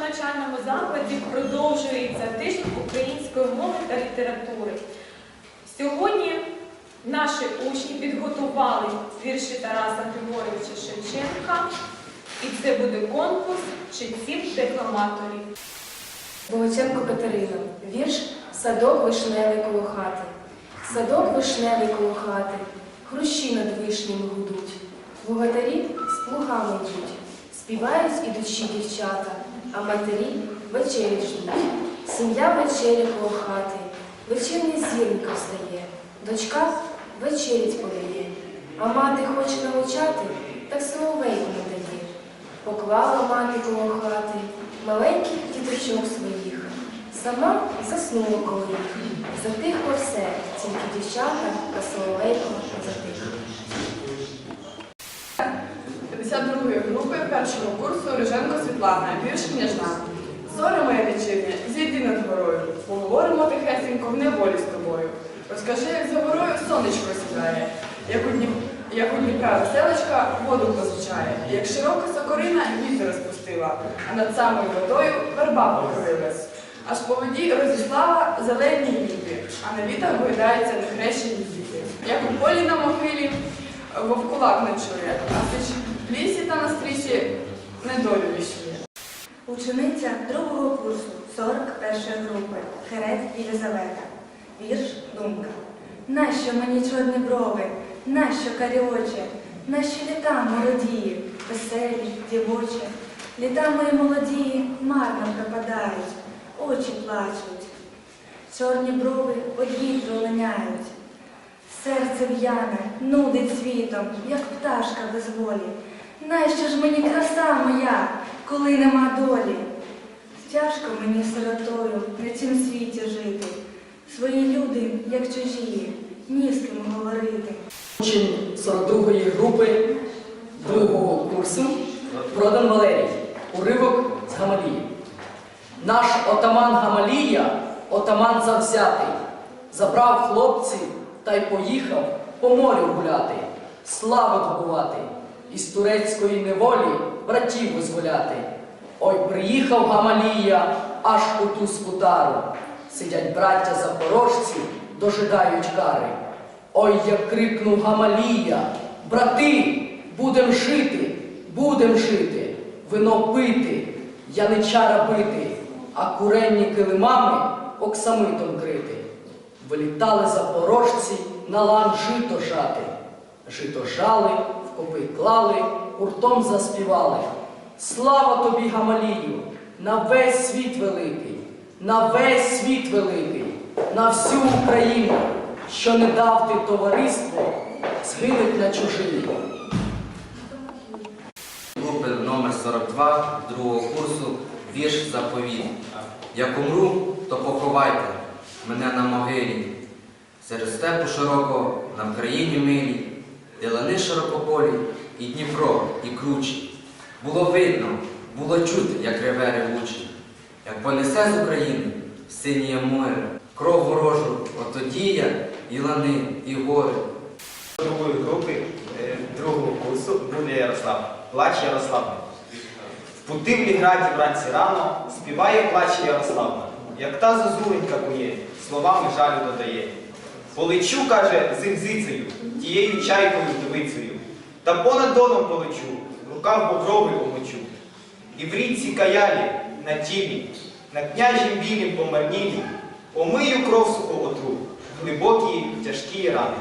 Навчальному закладі продовжується тиждень української мови та літератури. Сьогодні наші учні підготували вірші Тараса Григоровича Шевченка, і це буде конкурс читців декламаторів. Богаченко Катерина. Вірш Садок вишневий коло хати. Садок вишневий коло хати. Хрущі над вишнями гудуть. Богатарі з плугами йдуть. Співають ідучі дівчата, а матері вечері ждуть. Сім'я вечеря коло хати. Вечірня зірка встає. Дочка вечерять подає. А мати хоче навчати, так соловейку не дає. Поклала мати коло хати маленьких діточок своїх. Сама заснула коло їх. Затихло все, тільки дівчата та соловейко затихли. 52 групи першого курсу Риженко Світлана, вірш княжна. Зоре моя вечірня, зійди над горою, поговоримо тихесенько в неволі з тобою. Розкажи, як за горою сонечко сідає, як у, Дніп... як у Дніпра веселочка воду позичає, як широка сокорина вітер розпустила, а над самою водою верба покрилась. Аж по воді розіслала зелені віти, а на вітах гойдаються нехрещені діти. Як у полі на могилі вовкулак ночує, а в лісі та на стрічі недолю віщує. Учениця другого курсу 41 групи Херець Єлизавета. Вірш Думка. Нащо мені чорні брови, нащо карі очі, нащо літа молодії, веселі, дівочі. Літа мої молодії марно пропадають, очі плачуть. Чорні брови од вітру линяють. Серце в'яне, нудить світом, як пташка без волі. Нащо ж мені краса моя, коли нема долі? Тяжко мені сиротою на цім світі жити. Свої люди, як чужі, ні з ким говорити. Учень 42-ї групи другого курсу Продан Валерій. Уривок. Наш отаман Гамалія, отаман завзятий, забрав хлопців та й поїхав по морю гуляти, слави добувати, із турецької неволі братів визволяти. Ой, приїхав Гамалія аж у ту скутару. Сидять браття запорожці, дожидають кари. Ой, як крикнув Гамалія, брати, будем жити, будем жити, вино пити, яничара бити, а куренні килимами оксамитом крити. Вилітали запорожці на лан жито жати. Жито жали, в копи клали, гуртом заспівали. Слава тобі, Гамалію, на весь світ великий, на весь світ великий, на всю Україну, що не дав ти товариство, згинуть на чужині. групи номер 42 другого курсу вірш заповіт. Як умру, то поховайте мене на могилі. Серед степу широкого на країні милій, де лани широкополі, і Дніпро, і кручі. Було видно, було чути, як реве ревучий, як понесе з України синє море, кров ворожу, отодія, і лани, і гори. другої групи е, другого курсу буде Ярослав. Плач Ярославна. В путивлі граді вранці рано співає плач Ярославна. Як та зозуленька кує, словами жалю додає. Полечу, каже, зигзицею, тією чайкою вдовицею. Та понад доном полечу, рукав покрови омочу. І в річці каялі на тілі, на княжім білім помарнілі, омию кров суху отру, глибокі тяжкі рани.